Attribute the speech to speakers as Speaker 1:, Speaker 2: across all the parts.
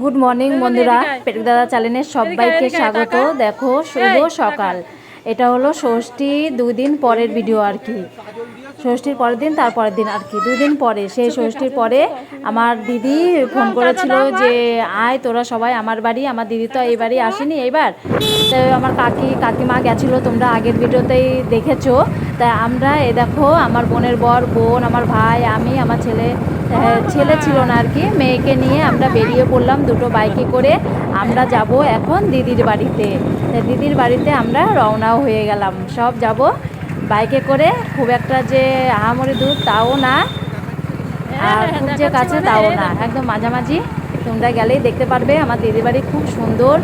Speaker 1: Good morning বন্ধুরা। পেটুক দাদা চ্যানেলের সবাইকে স্বাগত। দেখো শুভ সকাল। এটা হলো ষষ্ঠী দুই দিন পরের ভিডিও আর কি। ষষ্ঠীর পরের দিন তারপরের দিন আর কি। দুই দিন পরে সেই ষষ্ঠীর পরে আমার দিদি ফোন করেছিল যে আয় তোরা সবাই আমার বাড়ি। আমার দিদি তো এই বাড়ি আসেনি এইবার। তো আমার কাকি কাকিমা গেছিল তোমরা আগের ভিডিওতেই দেখেছ। তাই আমরা এ দেখো আমার বোনের বর বোন আমার ভাই আমি আমার ছেলে ছেলে ছিল না আর কি। মেয়েকে নিয়ে আমরা বেরিয়ে পড়লাম দুটো বাইকে করে। আমরা যাব এখন দিদির বাড়িতে। দিদির বাড়িতে আমরা রওনাও হয়ে গেলাম। সব যাব বাইকে করে। খুব একটা যে আহামরি দূর তাও না। আর খুব যে কাছে তাও না। একদম মাঝামাঝি। তোমরা গেলেই দেখতে পারবে। আমার দিদির বাড়ি খুব সুন্দর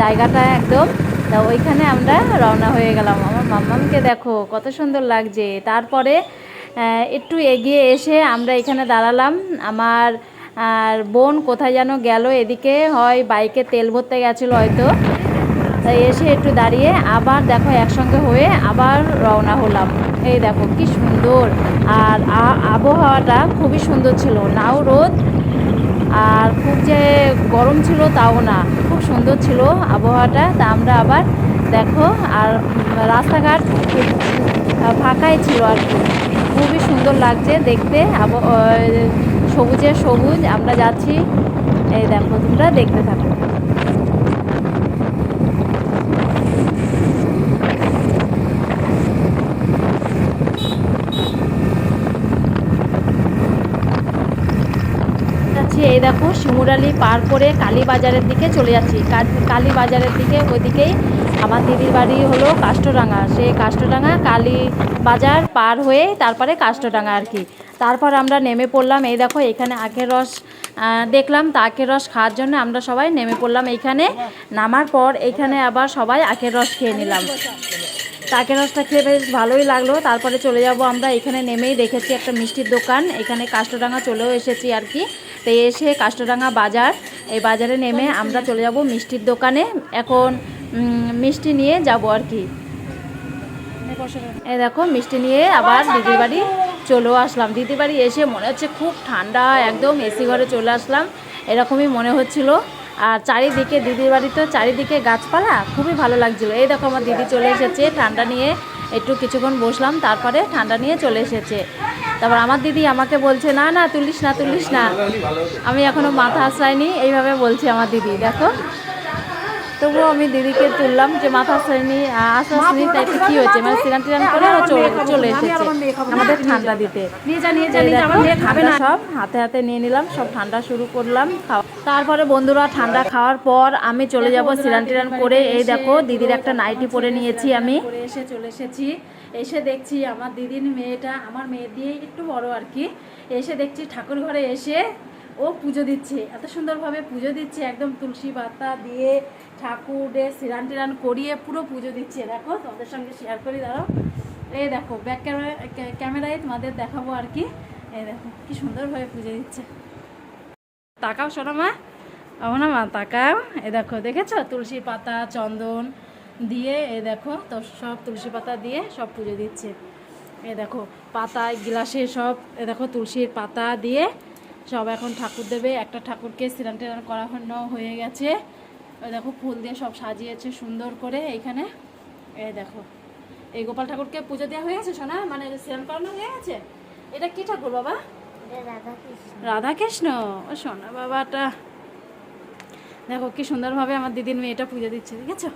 Speaker 1: জায়গাটা একদম। তা ওইখানে আমরা রওনা হয়ে গেলাম। আমার মাম্মামকে দেখো কত সুন্দর লাগছে। তারপরে একটু এগিয়ে এসে আমরা এখানে দাঁড়ালাম। আমার, আর বোন কোথায় যেন গেল এদিকে, হয় বাইকে তেল ভরতে গেছিল হয়তো। তাই এসে একটু দাঁড়িয়ে আবার দেখো একসঙ্গে হয়ে আবার রওনা হলাম। এই দেখো কি সুন্দর। আর আবহাওয়াটা খুবই সুন্দর ছিল, নাও রোদ। আর খুব যে গরম ছিল তাও না, খুব সুন্দর ছিল আবহাওয়াটা। তা আমরা আবার দেখো, আর রাস্তাঘাট ফাঁকাই ছিল আর কি। খুবই সুন্দর লাগছে দেখতে। সবুজে সবুজ। আমরা যাচ্ছি। এই দেখো, তোমরা দেখতে থাকো। এই দেখো শিমুরালি পার করে কালীবাজারের দিকে চলে যাচ্ছি। কালীবাজারের দিকে ওইদিকেই আমার দিদির বাড়ি হলো কাষ্টডাঙ্গা সেই কাষ্টডাঙ্গা কালী বাজার পার হয়ে তারপরে কাষ্টডাঙ্গা আর কি। তারপর আমরা নেমে পড়লাম, এই দেখো এখানে আখের রস দেখলাম তা আখের রস খাওয়ার জন্য আমরা সবাই নেমে পড়লাম এইখানে নামার পর এইখানে আবার সবাই আখের রস খেয়ে নিলাম। তাকে রসটা খেয়ে বেশ ভালোই লাগল। তারপরে চলে যাব আমরা এখানে নেমেই দেখেছি একটা মিষ্টির দোকান। এখানে কাষ্টডাঙ্গা চলেও এসেছি আর কি। তো এসে কাষ্টডাঙ্গা বাজার, এই বাজারে নেমে আমরা চলে যাব মিষ্টির দোকানে। এখন মিষ্টি নিয়ে যাব আর কি। এই দেখো, মিষ্টি নিয়ে আবার দিদির বাড়ি চলেও আসলাম। দিদির বাড়ি এসে মনে হচ্ছে খুব ঠান্ডা, একদম এসি ঘরে চলে আসলাম। এরকমই মনে হচ্ছিল। আর চারিদিকে, দিদির বাড়িতে চারিদিকে গাছপালা, খুবই ভালো লাগছিল। এই দেখো, আমার দিদি চলে এসেছে ঠান্ডা নিয়ে। একটু কিছুক্ষণ বসলাম, তারপরে ঠান্ডা নিয়ে চলে এসেছে। তারপর আমার দিদি আমাকে বলছে, না না, তুলিস না তুলিস না। আমি এখনও মাথা আশ্রাইনি এইভাবে বলছি আমার দিদি। দেখো তবুও আমি দিদিকে তুললাম যে মাথা শ্রেণি আস্তে শ্রেণি তাই কী হয়েছে? মানে সিরান টিরান করে চলে চলে এসেছে আমাদের ঠান্ডা দিতে। সব হাতে হাতে নিয়ে নিলাম সব ঠান্ডা শুরু করলাম খাওয়া তারপরে বন্ধুরা ঠান্ডা খাওয়ার পর আমি চলে যাব সিরান টিরান করে। এই দেখো দিদির একটা নাইটি পরে নিয়েছি আমি।
Speaker 2: এসে চলে এসেছি। এসে দেখছি আমার দিদির মেয়েটা আমার মেয়ে দিয়ে একটু বড় আর কি। এসে দেখছি ঠাকুর ঘরে এসে ও পুজো দিচ্ছে, এত সুন্দরভাবে পুজো দিচ্ছে, একদম তুলসী পাতা দিয়ে ঠাকুর ঠাকুরের সিরান টিরান করিয়ে পুরো পুজো দিচ্ছে। দেখো, তোমাদের সঙ্গে শেয়ার করি দাঁড়াও। এই দেখো ব্যাক ক্যামেরা ক্যামেরায় তোমাদের দেখাবো আর কি। এই দেখো, কি সুন্দরভাবে পুজো দিচ্ছে। তাকাও শোনো মা ও না মা তাকাও। এ দেখো, দেখেছ? তুলসী পাতা, চন্দন দিয়ে এ দেখো, তো সব তুলসী পাতা দিয়ে সব পুজো দিচ্ছে। এ দেখো, পাতায়, গ্লাসে সব এ দেখো, তুলসীর পাতা দিয়ে সব এখন ঠাকুর দেবে। একটা ঠাকুরকে স্নান করা হনো হয়ে গেছে। দেখো ফুল দিয়ে সব সাজিয়েছে সুন্দর করে এইখানে এই দেখো এই গোপাল ঠাকুরকে পুজো দেওয়া হয়ে গেছে সোনা? মানে স্নান করানো হয়ে গেছে? এটা কি ঠাকুর বাবা? রাধাকৃষ্ণ। ও সোনা বাবাটা। দেখো কি সুন্দরভাবে আমার দিদির মেয়েটা পুজো দিচ্ছে ঠিক আছে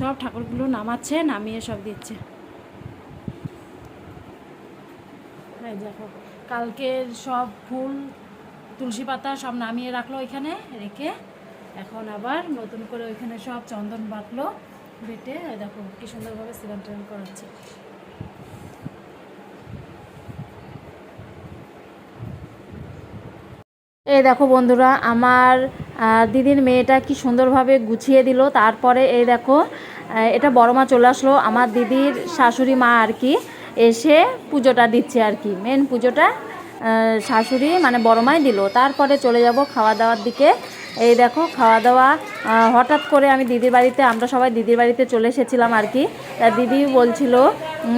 Speaker 2: সব ঠাকুরগুলো নামাচ্ছে নামিয়ে সব দিচ্ছে। দেখো কালকে সব ফুল, তুলসী পাতা সব নামিয়ে রাখল ওইখানে রেখে এখন আবার নতুন করে ওইখানে সব চন্দন বাটলো বেটে দেখো কি সুন্দরভাবে টিরান করাচ্ছে।
Speaker 1: এই দেখো বন্ধুরা, আমার দিদির মেয়েটা কি সুন্দরভাবে গুছিয়ে দিল, তারপরে এই দেখো এটা বড় মা চলে আসলো, আমার দিদির শাশুড়ি মা আর কি। এসে পুজোটা দিচ্ছে আর কি। মেন পুজোটা শাশুড়ি মানে বড় মাই দিল। তারপরে চলে যাব খাওয়া দাওয়ার দিকে। এই দেখো, খাওয়া দাওয়া হঠাৎ করে আমি দিদির বাড়িতে, আমরা সবাই দিদির বাড়িতে চলে এসেছিলাম আর কি। তা দিদি বলছিল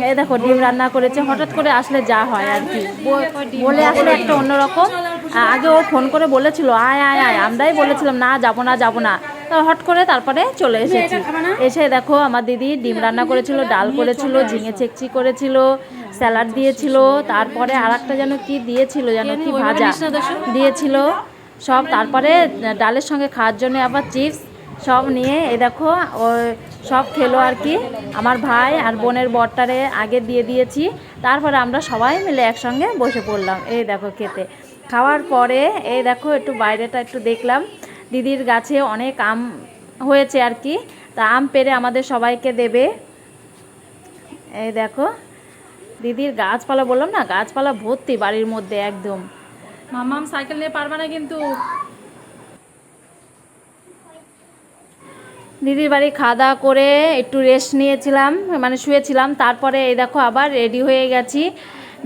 Speaker 1: এই দেখো, ডিম রান্না করেছে। হঠাৎ করে আসলে যা হয় আর কি। বলে আসলে একটা অন্যরকম। আগে ও ফোন করে বলেছিল, আয় আয় আয়। আমরাই বলেছিলাম, না, যাব না যাব না। হট করে তারপরে চলে এসেছি। এসে দেখো আমার দিদি ডিম রান্না করেছিল ডাল করেছিল ঝিঙে চেকচি করেছিল স্যালাড দিয়েছিল তারপরে আর একটা যেন কি দিয়েছিল যেন কি ভাজা দিয়েছিল। সব তারপরে ডালের সঙ্গে খাওয়ার জন্য আবার চিপস সব নিয়ে এই দেখো ও সব খেলো আর কি। আমার ভাই আর বোনের বরটারে আগে দিয়ে দিয়েছি তারপরে আমরা সবাই মিলে একসঙ্গে বসে পড়লাম এই দেখো খেতে। খাওয়ার পরে এই দেখো একটু বাইরেটা একটু দেখলাম। দিদির গাছে অনেক আম হয়েছে আর কি। তা আম পেরে আমাদের সবাইকে দেবে। এই দেখো, দিদির গাছপালা বললাম না, গাছপালা ভর্তি বাড়ির মধ্যে একদম।
Speaker 2: মামাম সাইকেল নিয়ে পারবে না কিন্তু।
Speaker 1: দিদির বাড়ি খাওয়া দাওয়া করে একটু রেস্ট নিয়েছিলাম মানে শুয়েছিলাম, তারপরে এই দেখো আবার রেডি হয়ে গেছি।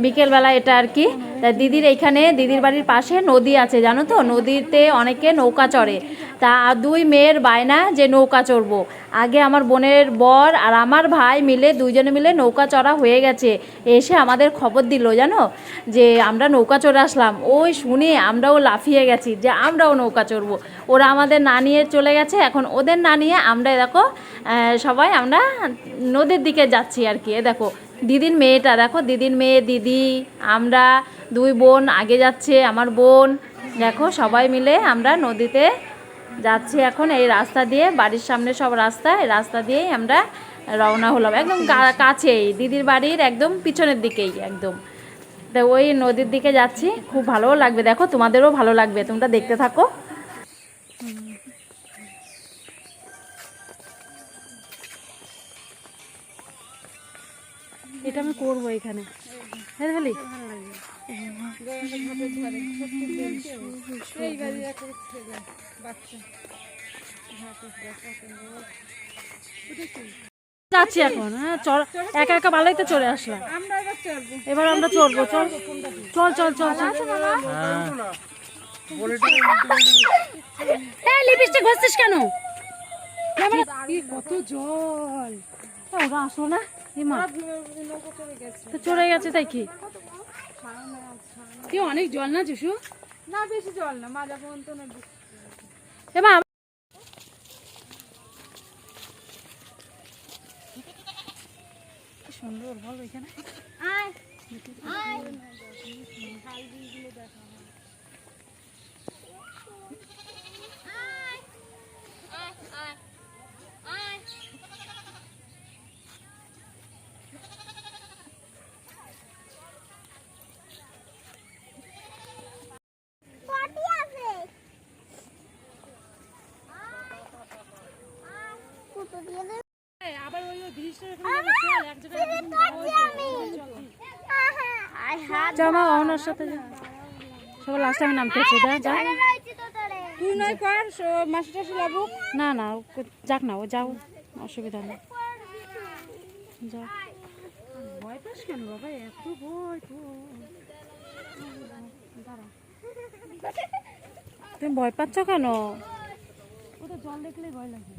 Speaker 1: বিকেলবেলা এটা আর কি। তা দিদির এইখানে, দিদির বাড়ির পাশে নদী আছে, জানো তো? নদীতে অনেকে নৌকা চড়ে। তা দুই মেয়ের বায়না যে নৌকা চড়বো। আগে আমার বোনের বর আর আমার ভাই মিলে দুইজনে মিলে নৌকা চড়া হয়ে গেছে। এসে আমাদের খবর দিল, জানো? যে আমরা নৌকা চড়ে আসলাম। ওই শুনে আমরাও লাফিয়ে গেছি যে আমরাও নৌকা চড়বো। ওরা আমাদের না নিয়ে চলে গেছে। এখন ওদের না নিয়ে আমরা দেখো সবাই আমরা নদীর দিকে যাচ্ছি আর কি। দেখো দিদির মেয়েটা দেখো দিদির মেয়ে দিদি আমরা দুই বোন আগে যাচ্ছে আমার বোন। দেখো সবাই মিলে আমরা নদীতে যাচ্ছি এখন এই রাস্তা দিয়ে বাড়ির সামনে সব রাস্তা এই রাস্তা দিয়েই আমরা রওনা হলাম। একদম কাছেই দিদির বাড়ির একদম পিছনের দিকেই একদম। তো ওই নদীর দিকে যাচ্ছি খুব ভালোও লাগবে। দেখো তোমাদেরও ভালো লাগবে তোমরা দেখতে থাকো।
Speaker 2: এটা আমি করব এখানে। হ্যাঁ খালি যাচ্ছি এখন হ্যাঁ চল একা একা ভালোই তো চলে আসলাম। এবার আমরা চলবো চল। চল চল চল। চল এই লিপস্টিক ঘষছিস কেন? কত জল। ওরা আসো না? তো চলে গেছে তাই কি? কি অনেক জল না জুসু?
Speaker 3: না বেশি জল না মাজা পর্যন্ত না
Speaker 2: সুন্দর বল এখানে। আবার ওই ওই ব্রিজটার এখানে চল এক জায়গায় জামা ওনার সাথে সবাই লাস্ট নামতে যা
Speaker 3: তুই নয় কর মাসি টাসি লাগুক
Speaker 2: না না যাক না ও যাও অসুবিধা নেই। যাও।
Speaker 3: ভয় পাস কেন বাবা? এত ভয়
Speaker 2: তুমি ভয় পাচ্ছ কেন?
Speaker 3: ও তো জল দেখলেই ভয় লাগে।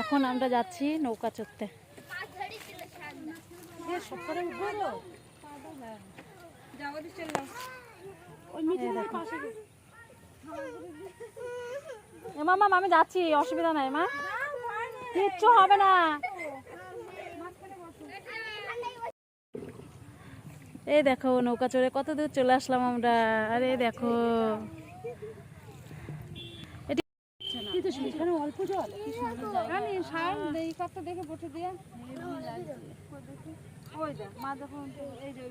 Speaker 2: এখন আমরা যাচ্ছি নৌকা চড়তে। মামা আমি যাচ্ছি অসুবিধা নাই মা। কিচ্ছু হবে না। এই দেখো নৌকা চড়ে কত দূর চলে আসলাম আমরা। আরে দেখো। অল্প জল?
Speaker 3: আমি এই দেখে বসে দিয়ে। ওই মা যখন এই যে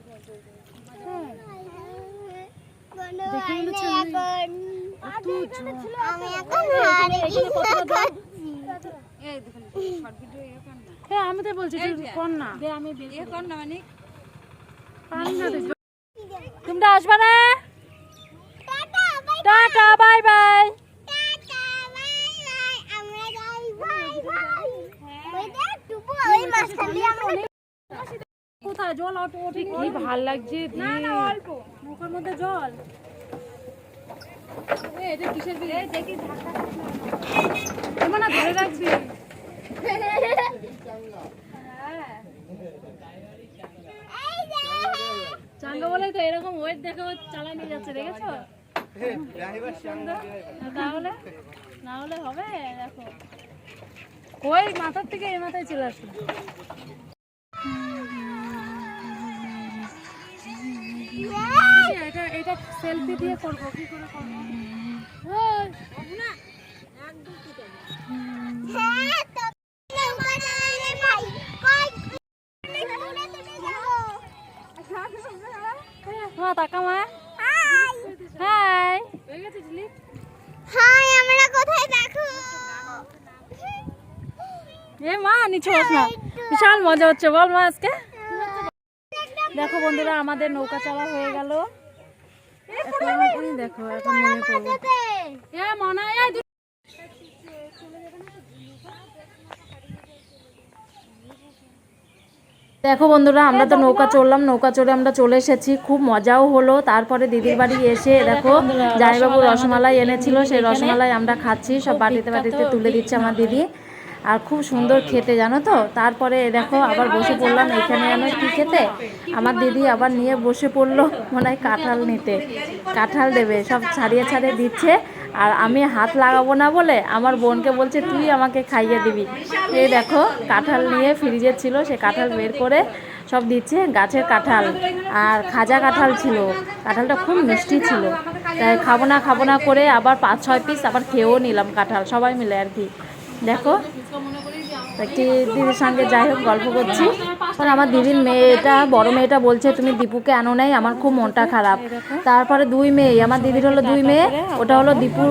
Speaker 2: হ্যাঁ। আমি তো বলছি কর না
Speaker 3: আমি কর না মানে?
Speaker 2: পারি না তোমরা আসবে না? টাটা বাই বাই কোথায়? জল অটো ওঠে কি ভালো লাগছে
Speaker 3: না না অল্প।
Speaker 2: নৌকার মধ্যে জল। এটা কিসের বিল? দেখি ধাক্কা খাস না। ধরে রাখবি। চাঙ্গা বলেই তো এরকম ওয়েট দেখে ও চালাই নিয়ে যাচ্ছে দেখেছ? আর তাহলে না হলে হবে দেখো। কই? মাথার থেকে এই মাথায় চলে আসলো। এটা এটা সেলফি দিয়ে করব কি করে করব? মা তাকা মা। হাই। হয়ে
Speaker 4: হাই আমরা কোথায় দেখো?
Speaker 2: এ মা, নিচে বস না। বিশাল মজা হচ্ছে, বল মা আজকে। দেখো বন্ধুরা, আমাদের নৌকা চলা হয়ে গেল। দেখো, এখন
Speaker 1: দেখো বন্ধুরা, আমরা তো নৌকা চড়লাম, নৌকা চড়ে আমরা চলে এসেছি। খুব মজাও হলো। তারপরে দিদির বাড়ি এসে, দেখো, জামাইবাবু রসমালাই এনেছিল। সেই রসমালাই আমরা খাচ্ছি, সব বাটিতে বাটিতে তুলে দিচ্ছে আমার দিদি। আর খুব সুন্দর খেতে, জানো তো? তারপরে দেখো, আবার বসে পড়লাম এখানে যেন কি খেতে? আমার দিদি আবার নিয়ে বসে পড়ল মনে হয় কাঁঠাল নিতে। কাঁঠাল দেবে, সব ছাড়িয়ে ছাড়িয়ে দিচ্ছে। আর আমি হাত লাগাবো না বলে আমার বোনকে বলছে, তুই আমাকে খাইয়ে দিবি। এই দেখো, কাঁঠাল নিয়ে ফ্রিজে ছিল, সে কাঁঠাল বের করে সব দিচ্ছে গাছের কাঁঠাল। আর খাজা কাঁঠাল ছিল, কাঁঠালটা খুব মিষ্টি ছিল। তাই খাব না খাব না করে আবার পাঁচ ছয় পিস আবার খেয়েও নিলাম কাঁঠাল, সবাই মিলে আর কি। দেখো, একটি দিদির সঙ্গে যাই হোক, গল্প করছি। তখন আমার দিদির মেয়েটা, বড় মেয়েটা বলছে, তুমি দীপুকে আনো নাই, আমার খুব মনটা খারাপ। তারপরে দুই মেয়ে, আমার দিদির হলো দুই মেয়ে, ওটা হলো দীপু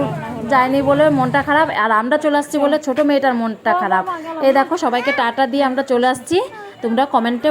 Speaker 1: যায়নি বলে মনটা খারাপ, আর আমরা চলে আসছি বলে ছোট মেয়েটার মনটা খারাপ। এই দেখো, সবাইকে টাটা দিয়ে আমরা চলে আসছি। তোমরা কমেন্টে